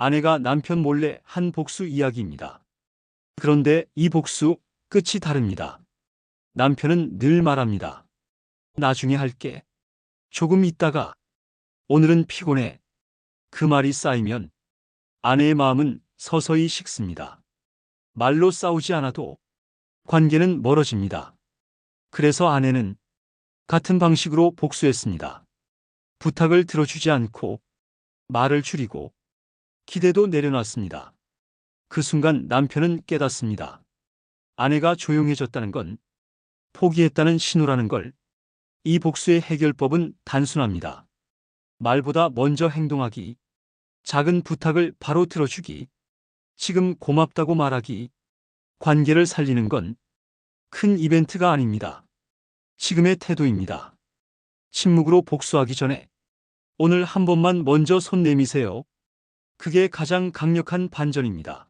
아내가 남편 몰래 한 복수 이야기입니다. 그런데 이 복수 끝이 다릅니다. 남편은 늘 말합니다. 나중에 할게. 조금 있다가. 오늘은 피곤해. 그 말이 쌓이면 아내의 마음은 서서히 식습니다. 말로 싸우지 않아도 관계는 멀어집니다. 그래서 아내는 같은 방식으로 복수했습니다. 부탁을 들어주지 않고 말을 줄이고 기대도 내려놨습니다. 그 순간 남편은 깨닫습니다. 아내가 조용해졌다는 건 포기했다는 신호라는 걸. 이 복수의 해결법은 단순합니다. 말보다 먼저 행동하기, 작은 부탁을 바로 들어주기, 지금 고맙다고 말하기, 관계를 살리는 건 큰 이벤트가 아닙니다. 지금의 태도입니다. 침묵으로 복수하기 전에 오늘 한 번만 먼저 손 내미세요. 그게 가장 강력한 반전입니다.